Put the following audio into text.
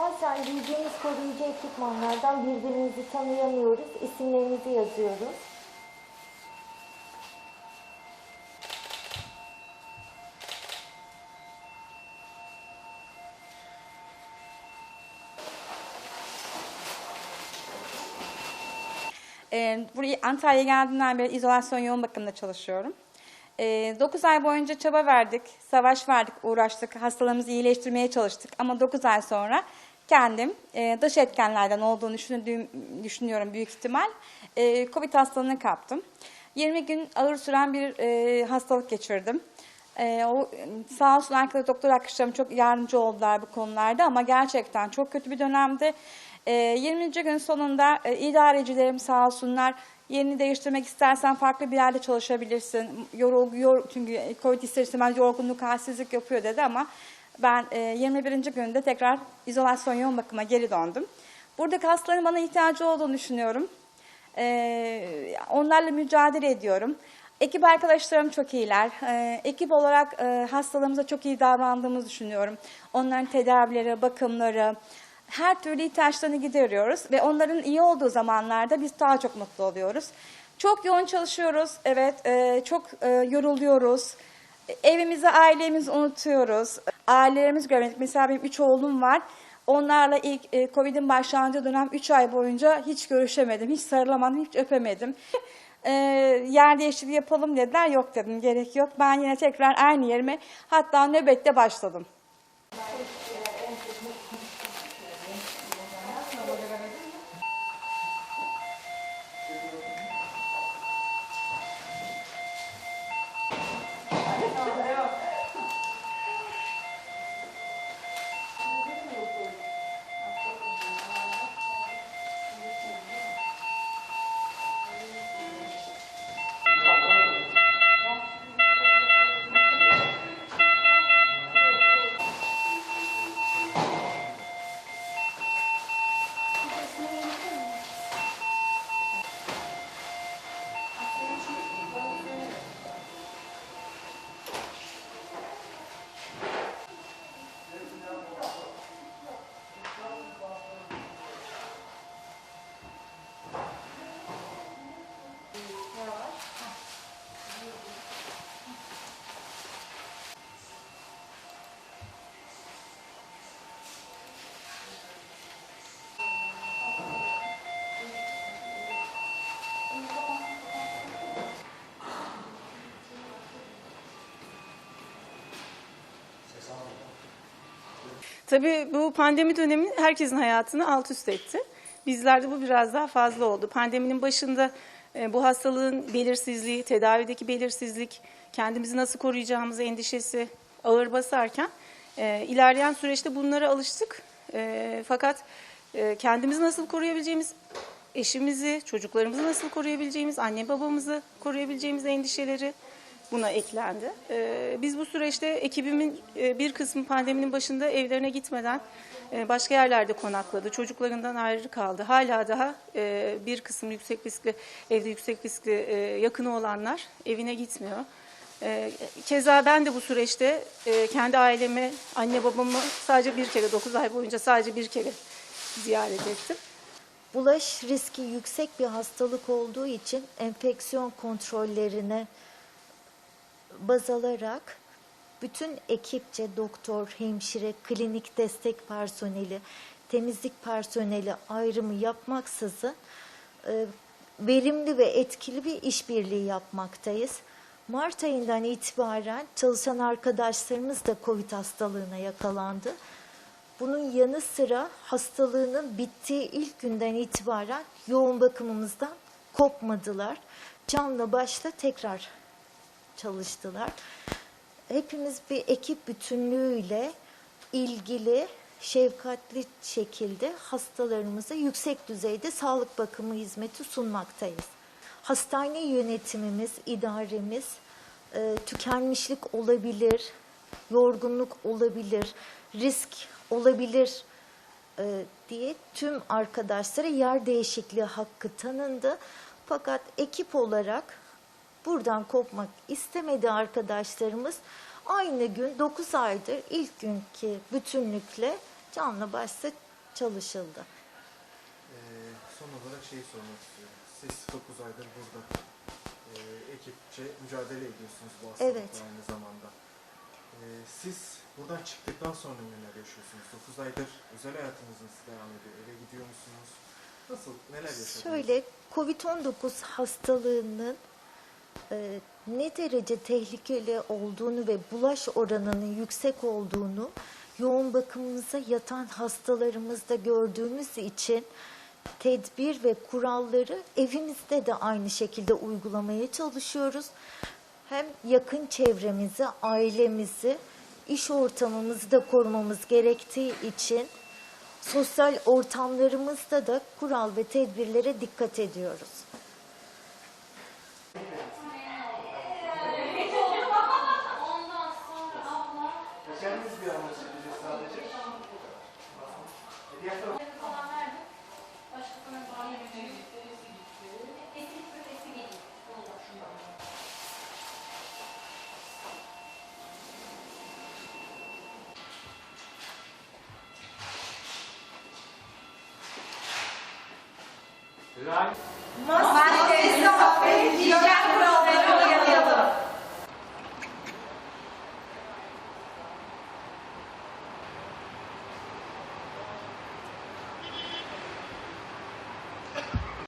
Bazen giydiğimiz koruyucu ekipmanlardan birbirimizi tanıyamıyoruz. İsimlerimizi yazıyoruz. Ee, buraya Antalya'ya geldiğimden beri izolasyon yoğun bakımda çalışıyorum. 9 ay boyunca çaba verdik, savaş verdik, uğraştık, hastalarımızı iyileştirmeye çalıştık. Ama 9 ay sonra kendim e, dış etkenlerden olduğunu düşündüğüm, düşünüyorum büyük ihtimal. e, Covid hastalığını kaptım. 20 gün ağır süren bir e, hastalık geçirdim. E, o, sağ olsun arkadaş doktor arkadaşlarım çok yardımcı oldular bu konularda ama gerçekten çok kötü bir dönemdi. E, 20. gün sonunda e, idarecilerim sağ olsunlar yerini değiştirmek istersen farklı bir yerde çalışabilirsin. Yorul, yor, çünkü Covid ister istemez yorgunluk, halsizlik yapıyor dedi ama ben e, 21. günde tekrar izolasyon yoğun bakıma geri döndüm. Buradaki hastaların bana ihtiyacı olduğunu düşünüyorum. E, onlarla mücadele ediyorum. Ekip arkadaşlarım çok iyiler. E, ekip olarak e, hastalarımıza çok iyi davrandığımızı düşünüyorum. Onların tedavileri, bakımları, her türlü ihtiyaçlarını gideriyoruz ve onların iyi olduğu zamanlarda biz daha çok mutlu oluyoruz. Çok yoğun çalışıyoruz, evet, e, çok e, yoruluyoruz. Evimizi, ailemizi unutuyoruz. Ailelerimiz görmedik. Mesela benim üç oğlum var. Onlarla ilk e, Covid'in başlandığı dönem 3 ay boyunca hiç görüşemedim, hiç sarılamadım, hiç öpemedim. E, yer değişikliği yapalım dediler, yok dedim, gerek yok. Ben yine tekrar aynı yerime, hatta nöbette başladım. Tabii bu pandemi dönemi herkesin hayatını alt üst etti. Bizlerde bu biraz daha fazla oldu. Pandeminin başında e, bu hastalığın belirsizliği, tedavideki belirsizlik, kendimizi nasıl koruyacağımız endişesi ağır basarken e, ilerleyen süreçte bunlara alıştık. E, fakat kendimizi nasıl koruyabileceğimiz, eşimizi, çocuklarımızı nasıl koruyabileceğimiz, anne babamızı koruyabileceğimiz endişeleri buna eklendi. Ee, biz bu süreçte ekibimin e, bir kısmı pandeminin başında evlerine gitmeden e, başka yerlerde konakladı. Çocuklarından ayrı kaldı. Hala daha e, bir kısım yüksek riskli, evde yüksek riskli yakını olanlar evine gitmiyor. Keza ben de bu süreçte kendi ailemi, anne babamı sadece bir kere, 9 ay boyunca sadece bir kere ziyaret ettim. Bulaş riski yüksek bir hastalık olduğu için enfeksiyon kontrollerine baz alarak bütün ekipçe doktor, hemşire, klinik destek personeli, temizlik personeli ayrımı yapmaksızın e, verimli ve etkili bir işbirliği yapmaktayız. Mart ayından itibaren çalışan arkadaşlarımız da COVID hastalığına yakalandı. Bunun yanı sıra hastalığının bittiği ilk günden itibaren yoğun bakımımızdan kopmadılar. Canla başla tekrar çalıştılar. Hepimiz bir ekip bütünlüğüyle ilgili, şefkatli şekilde hastalarımıza yüksek düzeyde sağlık bakımı hizmeti sunmaktayız. Hastane yönetimimiz, idaremiz e, tükenmişlik olabilir, yorgunluk olabilir, risk olabilir e, diye tüm arkadaşlara yer değişikliği hakkı tanındı. Fakat ekip olarak buradan kopmak istemedi arkadaşlarımız. Aynı gün 9 aydır ilk günkü bütünlükle canlı başla çalışıldı. Ee, son olarak şeyi sormak istiyorum. Siz 9 aydır burada e, ekipçe mücadele ediyorsunuz bu hastalıkla Evet. aynı zamanda. Ee, siz buradan çıktıktan sonra neler yaşıyorsunuz? 9 aydır özel hayatınız nasıl devam ediyor? Eve gidiyor musunuz? Nasıl, neler yaşadınız? Şöyle COVID-19 hastalığının e, ne derece tehlikeli olduğunu ve bulaş oranının yüksek olduğunu yoğun bakımımıza yatan hastalarımızda gördüğümüz için tedbir ve kuralları evimizde de aynı şekilde uygulamaya çalışıyoruz. Hem yakın çevremizi, ailemizi, iş ortamımızı da korumamız gerektiği için sosyal ortamlarımızda da kural ve tedbirlere dikkat ediyoruz. Kendiniz bir anlatabilirsiniz sadece. Diğer taraf- Maske